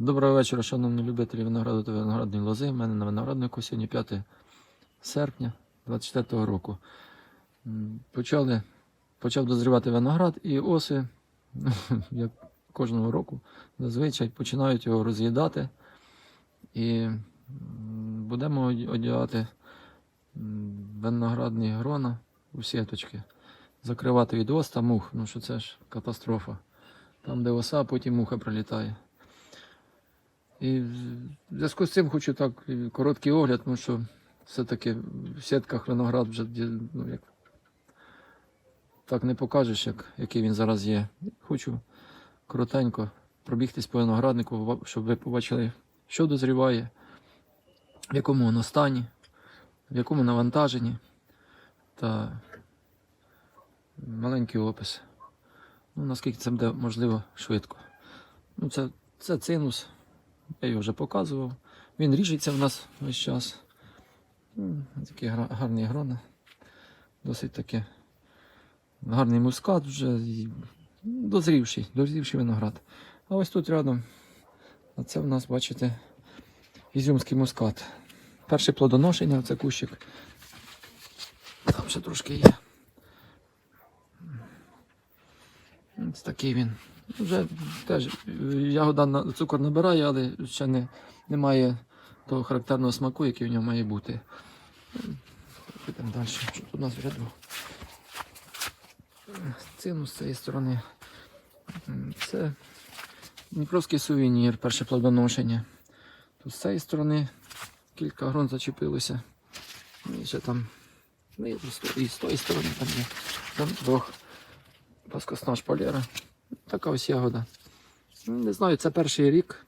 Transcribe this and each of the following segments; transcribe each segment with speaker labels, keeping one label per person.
Speaker 1: Доброго вечора, шановні любителі винограду та виноградної лози. У мене на винограднику сьогодні 5 серпня 24 року. Почали, почав дозрівати виноград і оси, як кожного року, зазвичай починають його роз'їдати. І будемо одягати виноградні грона у сіточки, закривати від ос та мух, ну що це ж катастрофа. Там, де оса, потім муха прилітає. І в зв'язку з цим хочу так короткий огляд, тому що все-таки в сітках виноград вже ну, як, так не покажеш, як, який він зараз є. Хочу коротенько пробігтись по винограднику, щоб ви побачили, що дозріває, в якому воно стані, в якому навантаженні та маленький опис. Ну, наскільки це буде можливо швидко. Ну, це, це цинус. Я його вже показував. Він ріжеться в нас весь час. Такі гарні грона. Досить таки гарний мускат вже дозрівший, дозрівший виноград. А ось тут рядом. А це в нас, бачите, ізюмський мускат. Перше плодоношення, це кущик. Там ще трошки є. Ось такий він. Вже теж е, ягода на цукор набирає, але ще не, немає того характерного смаку, який в ньому має бути. Підемо далі. Що тут у нас в ряду? Цину з цієї сторони. Це Дніпровський сувенір, перше плодоношення. Тут з цієї сторони кілька грон зачепилося. І ще там. Ну, і з тої сторони там є. Там двох плоскосна шпалера. Така ось ягода. Не знаю, це перший рік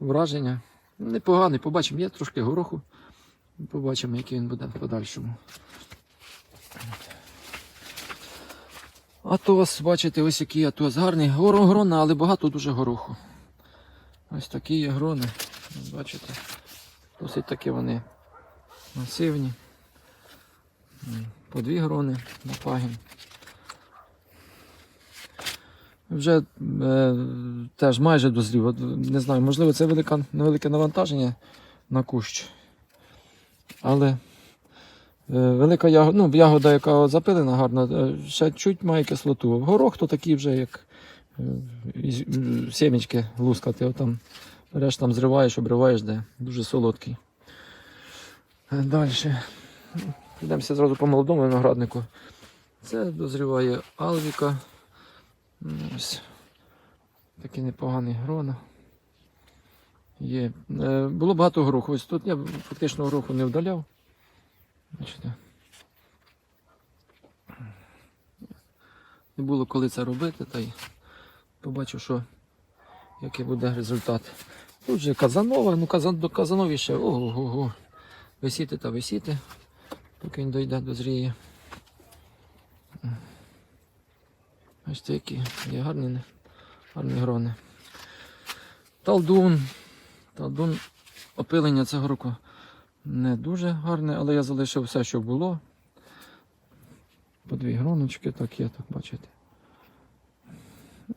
Speaker 1: враження. Непоганий, побачимо, є трошки гороху. Побачимо, який він буде в подальшому. Атос, бачите, ось який атос. Гарний горо грона, але багато дуже гороху. Ось такі є грони. Бачите, досить таки вони масивні. По дві грони на пагін. Вже е, теж майже дозрів. От, Не знаю, можливо, це велика, невелике навантаження на кущ. Але е, велика ягода, ну, ягода, яка запилена гарно, е, ще чуть має кислоту. Горох то такий вже, як е, сімечки лускати. От там береш там зриваєш, обриваєш, де дуже солодкий. Далі. Йдемося зразу по молодому винограднику. Це дозріває Алвіка. Ну, Ось такі непогані грона. Є. Е, було багато гороху. Ось тут я фактично гороху не вдаляв. Бачите. Не було коли це робити, та й побачив, що який буде результат. Тут же Казанова, ну Казан, до Казанові ще ого-го. Висіти та висіти, поки він дойде до зріє. Ось які є гарні, гарні грони. Талдун. Талдун опилення цього року не дуже гарне, але я залишив все, що було. По дві гроночки, так є, так бачите.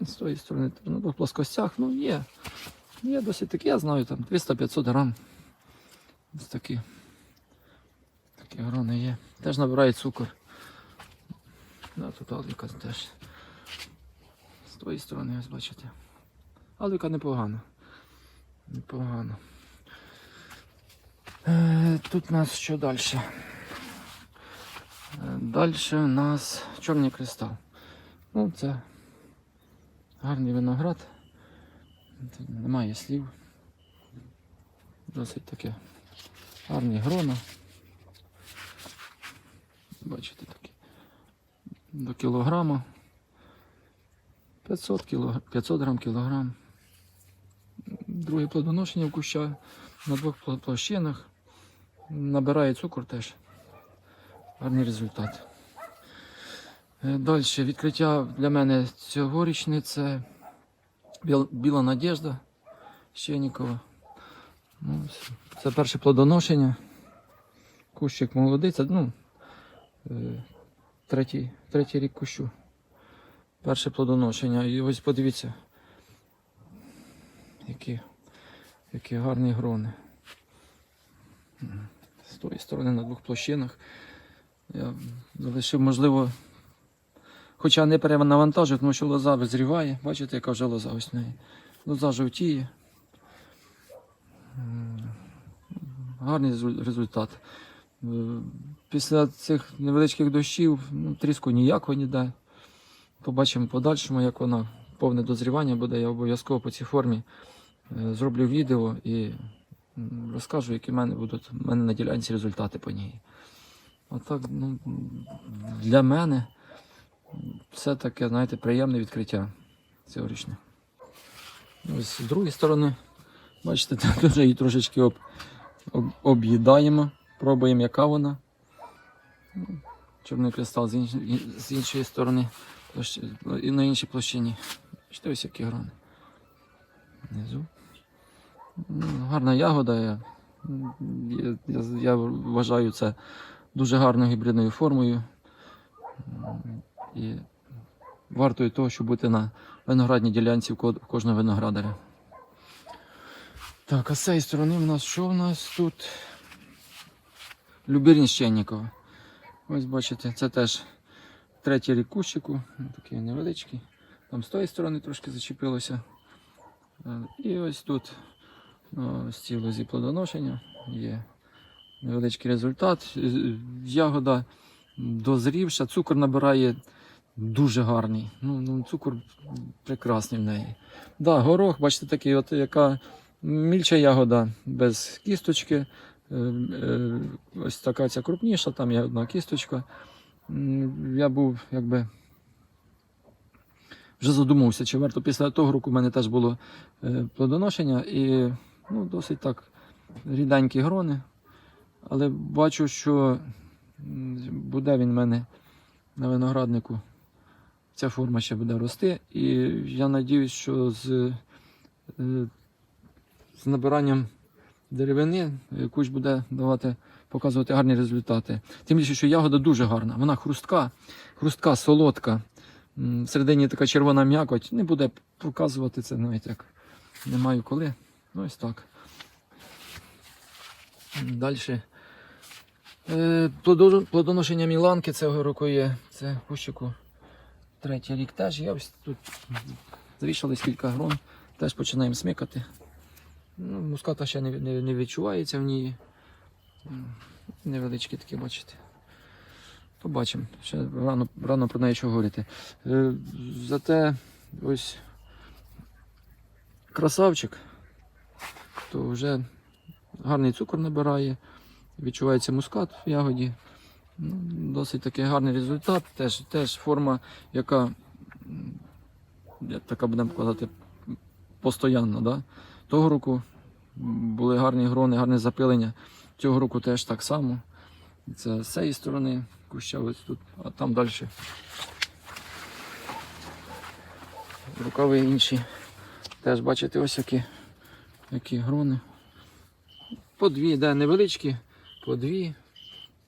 Speaker 1: З тої сторони, на двох плоскостях, ну є. Є досить такі, я знаю, там 300-500 грам. Ось такі. Такі грони є. Теж набирають цукор. Да, тут аліка теж. Тої сторони, ось бачите. Аліка непогана. Непогано. Е, тут у нас що далі? Далі у нас чорний кристал. Ну, це гарний виноград. Немає слів. Досить таке гарні грона. Бачите такі. До кілограма. 500, кілог... 500 грам кілограм. Друге плодоношення в куща на двох площинах. Набирає цукор теж. Гарний результат. Далі відкриття для мене цьогорічне це Біла Надежда Щенікова. Ну. Це перше плодоношення. Кущик молодий, це ну, е, третій, третій рік кущу. Перше плодоношення. І ось подивіться, які Які гарні грони. З тої сторони на двох площинах. Я залишив, можливо, хоча не перенавантажив, тому що лоза визріває. Бачите, яка вже лоза ось в неї. Лоза жовтіє. Гарний результат. Е, Після цих невеличких дощів ну, тріску ніякого ніде. Побачимо в подальшому, як вона повне дозрівання буде. Я обов'язково по цій формі е, зроблю відео і розкажу, які в мене будуть в мене на ділянці результати по ній. Отак, ну, для мене все таке, знаєте, приємне відкриття цьогорічне. З другої сторони, бачите, тут її трошечки об, об, об'їдаємо, пробуємо, яка вона. Ну, Чорний кристал з, інш, з іншої сторони, і на іншій площині. Бачите, ось які грони. Внизу. Ну, гарна ягода. Я, я, я, вважаю це дуже гарною гібридною формою. І вартою того, щоб бути на виноградній ділянці в кожного виноградаря. Так, а з цієї сторони в нас що в нас тут? Любірін Щеннікова. Ось бачите, це теж третій рік кущику, такий невеличкий. Там з тої сторони трошки зачепилося. Е, І ось тут ну, з цій лозі плодоношення є невеличкий результат. Е, Ягода дозрівша, цукор набирає дуже гарний. Ну, ну, цукор прекрасний в неї. Да, горох, бачите, такий, от яка мільча ягода без кісточки. Е, Ось така ця крупніша, там є одна кісточка. Я був якби вже задумався, чи варто після того року в мене теж було е, плодоношення і ну, досить так ріденькі грони. Але бачу, що буде він в мене на винограднику. Ця форма ще буде рости. І я сподіваюся, що з, е, з набиранням деревини е, кущ буде давати, показувати гарні результати. Тим більше, що ягода дуже гарна. Вона хрустка, хрустка, солодка. Всередині така червона м'якоть. Не буде показувати це навіть як. Не маю коли. Ну ось так. Далі. Е, Плодоношення Міланки цього року є. Це кущику третій рік теж. Я ось тут завішались кілька грон. Теж починаємо смикати. Ну, муската ще не, не, не відчувається в ній. Невеличкі такі, бачите. Побачимо. Ще рано, рано про неї що говорити. Е, зате ось красавчик, то вже гарний цукор набирає, відчувається мускат в ягоді. Ну, досить такий гарний результат. Теж, теж форма, яка як така будемо казати, постоянна. Да? Того року були гарні грони, гарне запилення. Цього року теж так само. Це з цієї сторони куща ось тут, а там далі. Рукави інші. Теж бачите, ось які, які грони. По дві, да, невеличкі, по дві.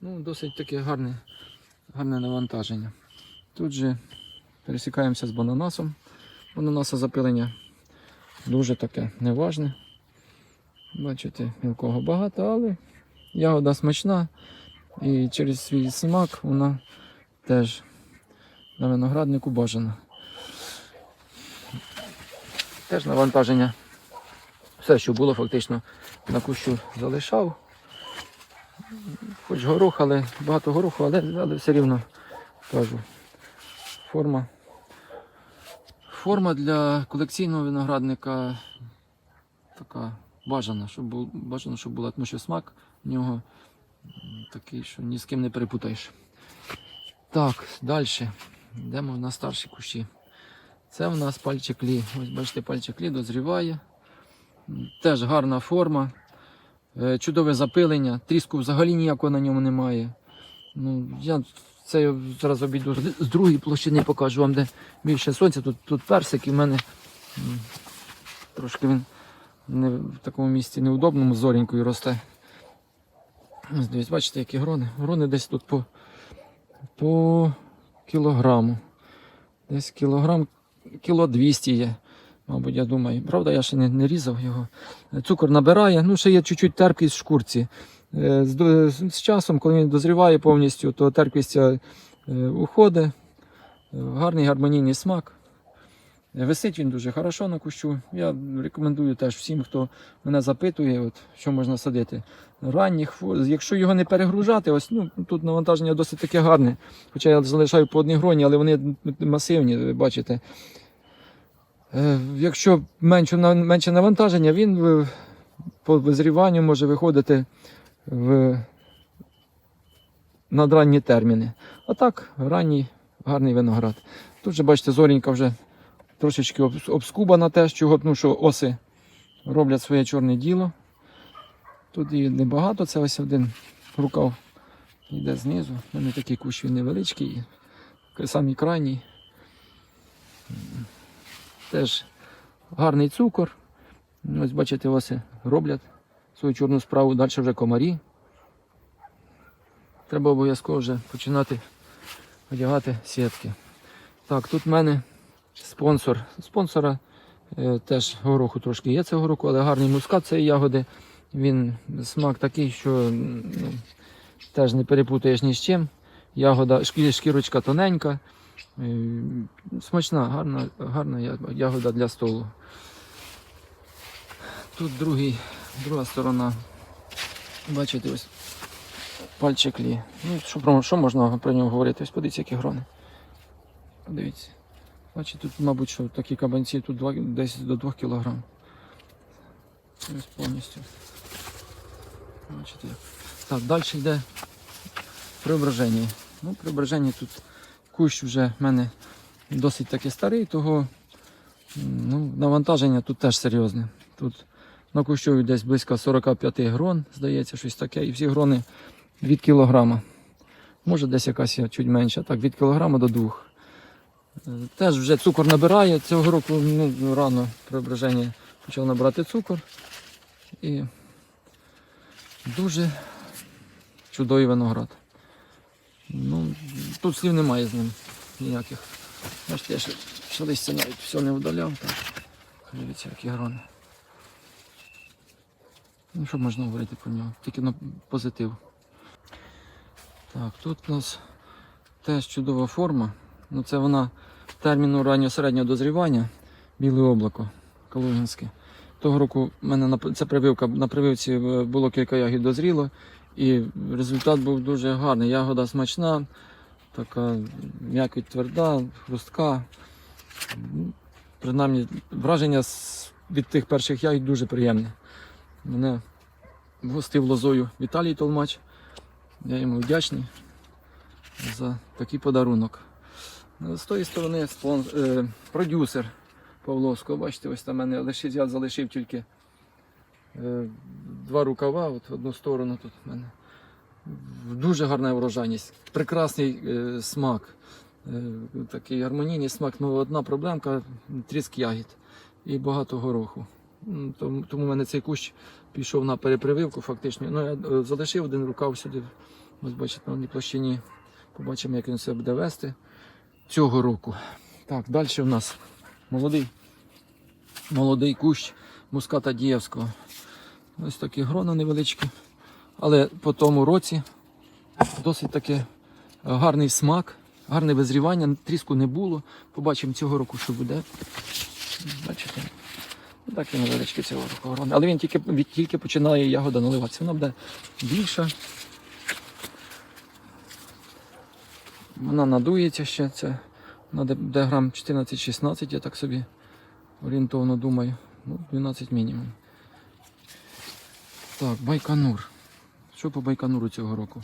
Speaker 1: Ну, досить таке гарне, гарне навантаження. Тут же пересікаємося з бананасом. Бананаса запилення дуже таке неважне. Бачите, мілкого багато, але ягода смачна і через свій смак вона теж на винограднику бажана. Теж навантаження. Все, що було, фактично на кущу залишав. Хоч горох, але багато гороху, але, але все рівно кажу. Форма. Форма для колекційного виноградника така бажана, щоб бажано, щоб була, тому що смак в нього такий, що ні з ким не перепутаєш. Так, далі. Йдемо на старші кущі. Це в нас пальчик лі. Ось бачите, пальчик лі дозріває. Теж гарна форма. Е, Чудове запилення. Тріску взагалі ніякого на ньому немає. Ну, я це я зараз обійду з- другої площини покажу вам, де більше сонця. Тут, тут персик і в мене трошки він не, в такому місці неудобному, зоренькою росте. Ось бачите, які грони. Грони десь тут по, по кілограму. Десь кілограм, кіло 200 є. Мабуть, я думаю. Правда, я ще не, не різав його. Цукор набирає, ну ще є чуть-чуть терпкість в шкурці. Е, З, з часом, коли він дозріває повністю, то терпкість е, уходить. Е, Гарний гармонійний смак. Висить він дуже хорошо на кущу. Я рекомендую теж всім, хто мене запитує, от, що можна садити. Ранніх, якщо його не перегружати, ось ну, тут навантаження досить таке гарне. Хоча я залишаю по одній гроні, але вони масивні, ви бачите. Е, Якщо менше, менше навантаження, він по визріванню може виходити в надранні терміни. А так, ранній гарний виноград. Тут же, бачите, зорінька вже трошечки обс- обскубана теж, чого, ну, що оси роблять своє чорне діло. Тут і небагато, це ось один рукав йде знизу. У мене такий кущ він невеличкий, самий крайній. Теж гарний цукор. Ось бачите, оси роблять свою чорну справу, далі вже комарі. Треба обов'язково вже починати одягати сітки. Так, тут в мене спонсор. Спонсора е, теж гороху трошки є цього року, але гарний мускат цієї ягоди. Він смак такий, що ну, теж не перепутаєш ні з чим. Ягода, шкі- шкірочка тоненька. Е, Смачна, гарна, гарна ягода для столу. Тут другий, друга сторона. Бачите, ось пальчик лі. Ну, що, що можна про нього говорити? Ось подивіться, які грони. Подивіться. Бачите, тут, мабуть, що такі кабанці тут два- десь до 2 кг. Ось повністю. Як. Так, далі йде преображення. Ну, преображення тут кущ вже в мене досить таки старий, того ну, навантаження тут теж серйозне. Тут на кущу десь близько 45 грон, здається, щось таке. І всі грони від кілограма. Може десь якась чуть менша, так, від кілограма до двох. Теж вже цукор набирає. Цього року ну, рано преображення почав набирати цукор. І дуже чудовий виноград. Ну, тут слів немає з ним ніяких. Бачите, я ще, ще листя навіть все не вдаляв. Дивіться, які грони. Ну, що можна говорити про нього? Тільки на позитив. Так, тут у нас теж чудова форма. Ну, це вона терміну ранньо-середнього дозрівання, біле облако Калугінське. Того року в мене п- прививка, на прививці е, було кілька ягід дозріло, і результат був дуже гарний. Ягода смачна, така м'якоть тверда, хрустка. Принаймні, враження від тих перших ягід дуже приємне. Мене вгостив лозою Віталій Толмач. Я йому вдячний за такий подарунок. Ну, З тої сторони спон... е, продюсер Павловського. Бачите, ось там мене лишив, я залишив тільки е, два рукава, от в одну сторону тут в мене. Дуже гарна врожайність, прекрасний е, смак. Е, такий гармонійний смак. Ну, одна проблемка тріск ягід і багато гороху. Тому, в мене цей кущ пішов на перепрививку фактично. Ну, я е, залишив один рукав сюди. Ось бачите, на площині. Побачимо, як він себе буде вести цього року. Так, далі у нас молодий, молодий кущ муската Дієвського. Ось такі грона невеличкі. Але по тому році досить таки гарний смак, гарне визрівання, тріску не було. Побачимо цього року, що буде. Бачите? Ну, Так він невеличкий цього року грона. Але він тільки, тільки починає ягода наливатися. Вона буде більша. Вона надується ще. Це вона грам 14-16, я так собі орієнтовно думаю. Ну, 12 мінімум. Так, Байконур. Що по Байконуру цього року?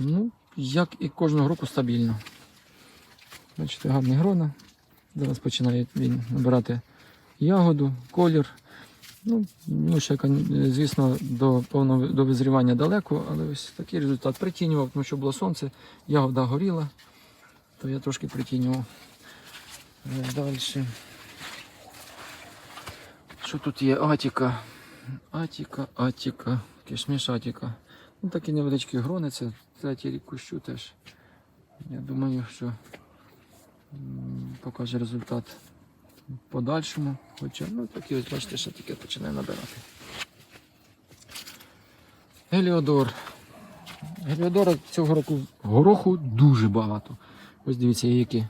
Speaker 1: Ну, як і кожного року стабільно. Бачите, гарні грона. Зараз починає він набирати ягоду, колір. Ну, ну ще, звісно, до повного до визрівання далеко, але ось такий результат притінював, тому що було сонце, ягода горіла, то я трошки притінював. Далі. Що тут є? Атіка. Атіка, Атіка, кишміш Атіка. Ну, такі невеличкі грони, це третій рік кущу теж. Я думаю, що покаже результат в подальшому. Хоча, ну такі ось бачите, що тільки починає набирати. Геліодор. Геліодора цього року гороху дуже багато. Ось дивіться, які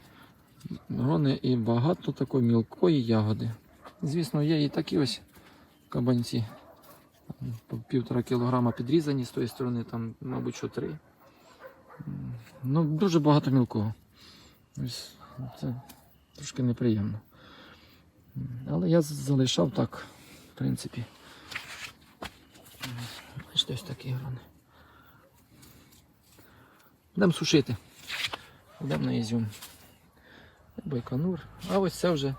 Speaker 1: грони і багато такої мілкої ягоди. Звісно, є і такі ось кабанці. Півтора кілограма підрізані з тої сторони, там, мабуть, що три. Ну, дуже багато мілкого. Ось це трошки неприємно. Але я залишав так, в принципі. Бачите, ось такі грони. Будемо сушити. Будемо на ізюм. Байконур. А ось це вже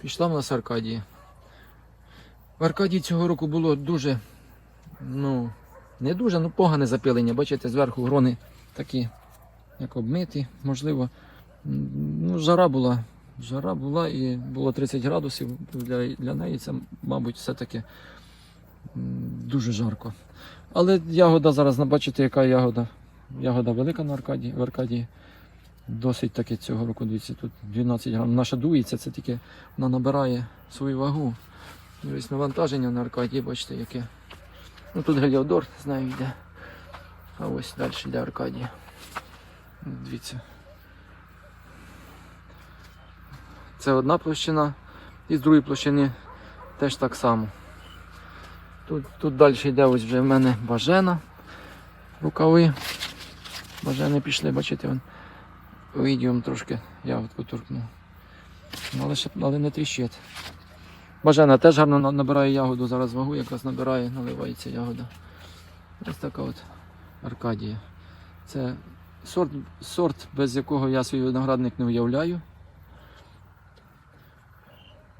Speaker 1: пішла в нас Аркадія. В Аркадії цього року було дуже, ну, не дуже, ну погане запилення. Бачите, зверху грони такі, як обмиті, можливо. Ну, жара була. Жара була і було 30 градусів. Для, для неї це, мабуть, все-таки дуже жарко. Але ягода зараз, бачите, яка ягода. Ягода велика на Аркадії, в Аркадії. Досить таки цього року, дивіться, тут 12 грам. Наша дується, це тільки вона набирає свою вагу. Ось навантаження на Аркадії, бачите, яке. Ну тут Геліодор з нею йде. А ось далі йде Аркадія. Дивіться. Це одна площина, і з другої площини теж так само. Тут, тут далі йде ось вже в мене бажена. Рукави. Бажени пішли, бачите, вон. Відео трошки ягодку торкнув. Ну, Але, але не тріщить. Бажена теж гарно набирає ягоду, зараз вагу якраз набирає, наливається ягода. Ось така от Аркадія. Це сорт, сорт, без якого я свій виноградник не уявляю.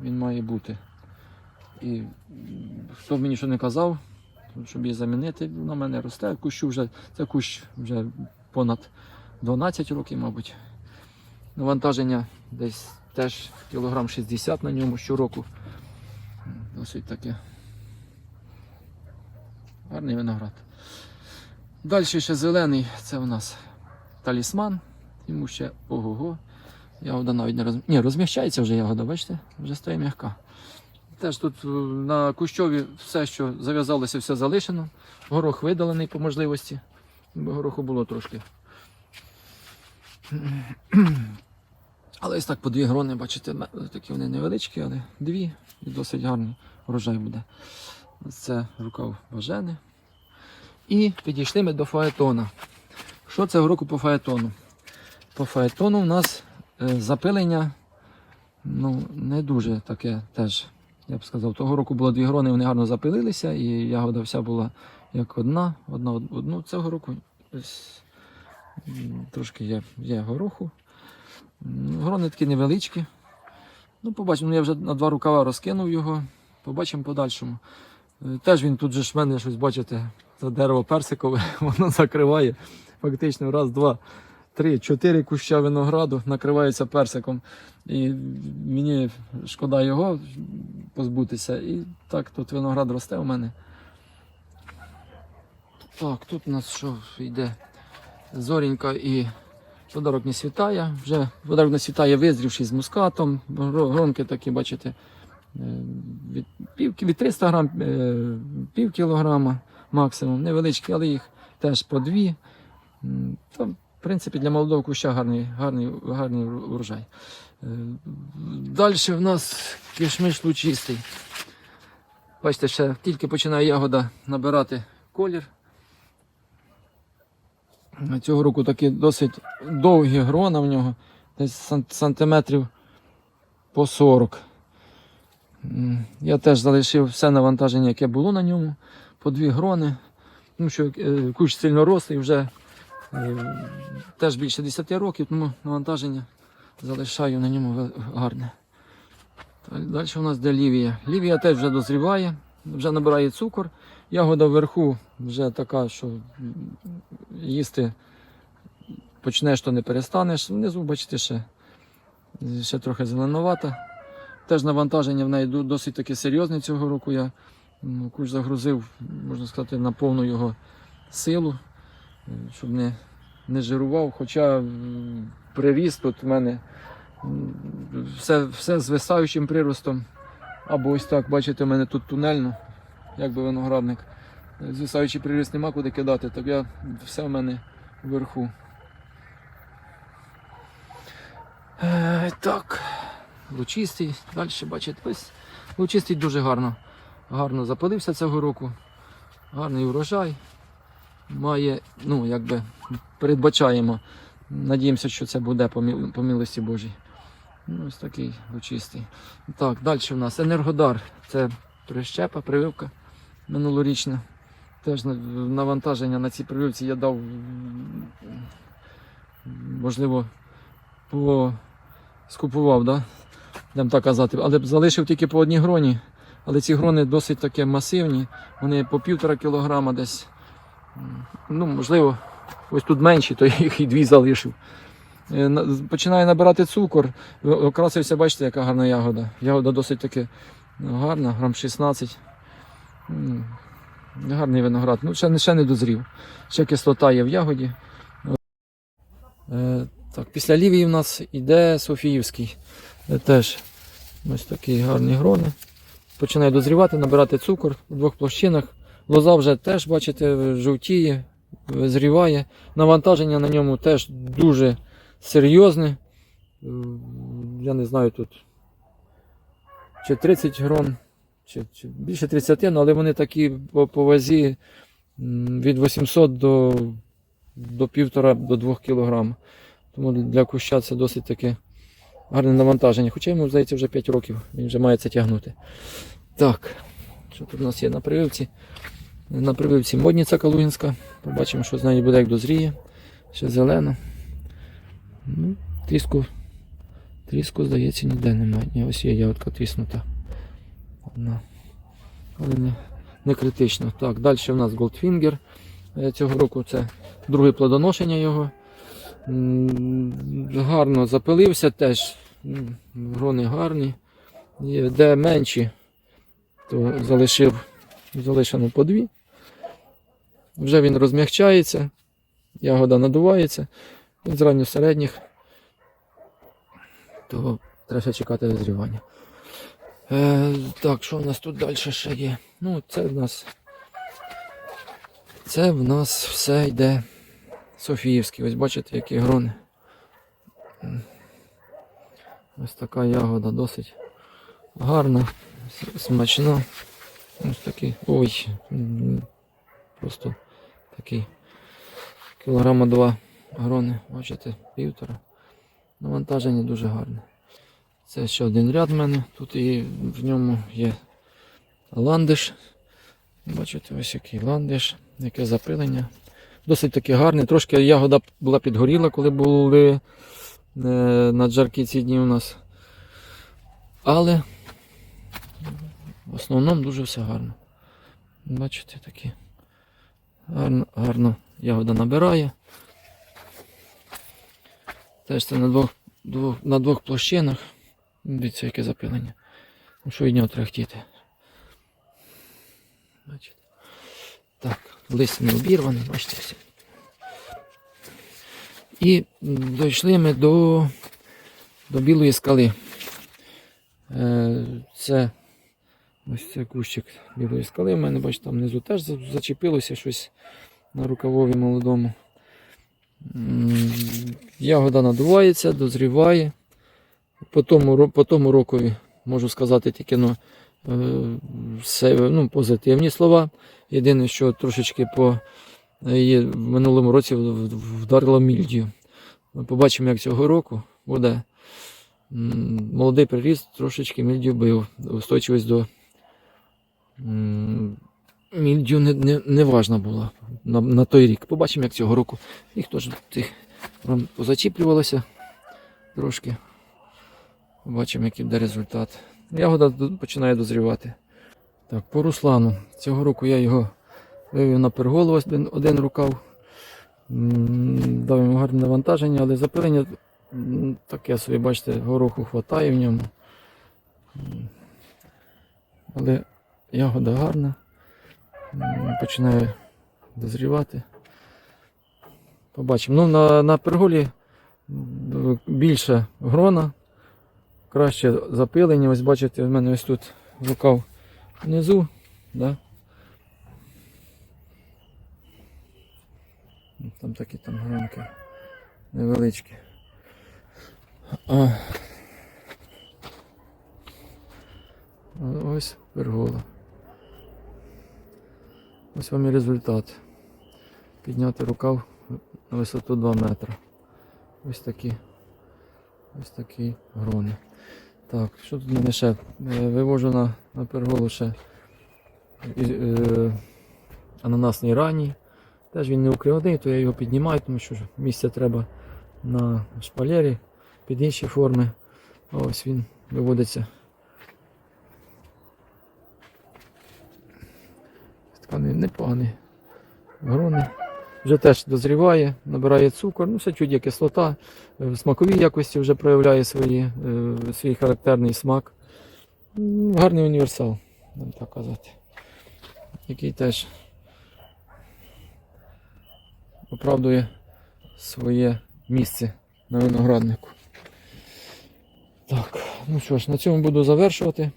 Speaker 1: Він має бути. І хто б мені що не казав, щоб її замінити, вона мене росте. Кущу вже, це кущ вже понад 12 років, мабуть. Навантаження десь теж кілограм 60 на ньому щороку. Досить таке. Гарний виноград. Далі ще зелений, це у нас талісман. Йому ще ого-го. Ягода навіть не роз... Ні, розміщається вже ягода, бачите? Вже стає м'яка. Теж тут е, на кущові все, що зав'язалося, все залишено. Горох видалений по можливості. Бо гороху було трошки. Але ось так по дві грони, бачите, такі вони невеличкі, але дві і досить гарний врожай буде. Це рукав бажени. І підійшли ми до фаетона. Що цього року по фаетону? По фаетону у нас Е, запилення ну, не дуже таке теж. Я б сказав, того року було дві грони, вони гарно запилилися, і ягода вся була як одна, одна одну. Цього року трошки є є гороху. Ну, грони такі невеличкі. Ну, побачимо, ну, я вже на два рукава розкинув його, побачимо подальшому. Е, теж він тут же ж в мене щось бачите, це дерево персикове, воно закриває. Фактично раз-два. 3-4 куща винограду накриваються персиком. І мені шкода його позбутися. І так тут виноград росте у мене. Так, тут у нас що йде зорінька і подарок не світає. Вже подарок не світає, визрівши з мускатом. Громки такі, бачите, е, від пів, від 300 грам, е, пів кілограма максимум, невеличкі, але їх теж по дві. Там в принципі, для молодого куща гарний, гарний, гарний урожай. Далі в нас кишмиш лучистий. Бачите, ще тільки починає ягода набирати колір. Цього року такі досить довгі грона в нього, десь сантиметрів по 40. Я теж залишив все навантаження, яке було на ньому, по дві грони. Тому що е, кущ сильно рослий, вже е, теж більше 10 років, тому навантаження залишаю на ньому гарне. Далі у нас де лівія. Лівія теж вже дозріває, вже набирає цукор. Ягода вверху вже така, що їсти почнеш, то не перестанеш. Внизу, бачите, ще, ще трохи зеленувата. Теж навантаження в неї досить таки серйозне цього року. Я м, куш загрузив, можна сказати, на повну його силу, щоб не, не жирував. Хоча приріст тут в мене Все, все з висаючим приростом. Або ось так, бачите, у мене тут тунельно, якби виноградник. Звисаючий приріст нема куди кидати, так я все в мене вверху. Е, так, лучистий, далі бачите, ось лучистий дуже гарно. Гарно запалився цього року. Гарний урожай. Має, ну, якби передбачаємо. Надіємося, що це буде по, міл- по милості Божій. Ну, ось такий лучистий. Так, далі у нас Енергодар. Це прищепа, прививка минулорічна. Теж навантаження на цій прививці я дав, можливо, по скупував, да? Будемо так казати. Але залишив тільки по одній гроні. Але ці грони досить такі масивні. Вони по півтора кілограма десь. Ну, можливо, ось тут менші, то їх і дві залишив. Е, Починає набирати цукор. Окрасився, бачите, яка гарна ягода. Ягода досить таки гарна, грам 16. М, Гарний виноград. Ну, ще, ще не дозрів. Ще кислота є в ягоді. Е, так, після лівії в нас іде Софіївський. Е, теж ось такі гарні грони. Починає дозрівати, набирати цукор у двох площинах. Лоза вже теж, бачите, жовтіє, зріває. Навантаження на ньому теж дуже серйозне. Я не знаю тут чи 30 грон, чи, чи більше 30, ну, але вони такі по, по вазі від 800 до, до 1,5 до 2 кг. Тому для куща це досить таке гарне навантаження. Хоча йому, здається, вже 5 років, він вже має це тягнути. Так, що тут у нас є на прививці? На прививці модниця калугінська. Побачимо, що з нею буде, як дозріє. Ще зелена. Ну, тріску, тріску, здається, ніде немає. Ні, ось є ягодка тріснута. Одна. Але не, не критично. Так, далі в нас Goldfinger. Е, Цього року це друге плодоношення його. Гарно запилився теж. Грони гарні. Де менші, то залишив залишено по дві. Вже він розмягчається, ягода надувається. З ранньосередніх, то треба чекати дозрівання. Е, так, що в нас тут далі ще є? Ну, це в нас. Це в нас все йде Софіївський. Ось бачите, які грони. Ось така ягода досить гарна, смачна. Ось такий. Ой. Просто такий. Кілограма два грони, бачите, півтора. Навантаження дуже гарне. Це ще один ряд в мене. Тут і в ньому є ландиш. Бачите, ось який ландиш, яке запилення. Досить таки гарний. Трошки ягода була підгоріла, коли були е, наджарки ці дні у нас. Але в основному дуже все гарно. Бачите, такі. Гарно, гарно ягода набирає. Теж це на двох, двох, на двох площинах. Дивіться, яке запилення. Ну, що від нього. Бачите. Так, лист не обірваний, бачите. І дійшли ми до, до білої скали. Е, це ось це кущик білої скали. У мене, бачите, там внизу теж зачепилося щось на рукавові молодому. Ягода надувається, дозріває. По тому, по тому рокові можу сказати тільки ну, е, все, ну, позитивні слова. Єдине, що трошечки по її в минулому році вдарило мільдію. Побачимо, як цього року буде. Молодий приріст трошечки мільдію бив. Устойчивість до м, мільдію не, не, не важна була на, на той рік. Побачимо, як цього року. Їх теж тих позачіплювалося трошки. Побачимо, який буде результат. Ягода починає дозрівати. Так, по Руслану. Цього року я його вивів на перголу один, один рукав. Дав йому гарне навантаження, але запилення таке собі, бачите, гороху хватає в ньому. Але ягода гарна. Починає дозрівати. Побачимо. Ну, на, на перголі більше грона. краще запилені. Ось бачите, в мене ось тут рукав внизу. Да? Там такі там гронки невеличкі. А ось пергола. Ось вам і результат. Підняти рукав на висоту 2 метри. Ось такі. Ось такі грони. Так, що тут мене ще? Е, Вивожу на, на перголу ще е, ананасний ранній. Теж він не укривний, то я його піднімаю, тому що місця треба на шпалері під інші форми. Ось він виводиться. Така непоганий грони. Вже теж дозріває, набирає цукор, ну все є кислота, е, в смаковій якості вже проявляє свої, е, свій характерний смак. Гарний універсал, будемо так казати. Який теж оправдує своє місце на винограднику. Так, ну що ж, на цьому буду завершувати.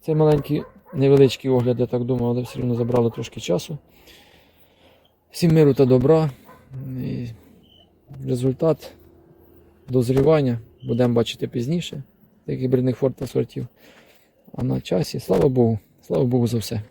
Speaker 1: Цей маленький невеличкий огляд, я так думав, але все одно забрало трошки часу. Всім миру та добра. І результат дозрівання будемо бачити пізніше, таких брідних форт та сортів. А на часі, слава Богу, слава Богу за все.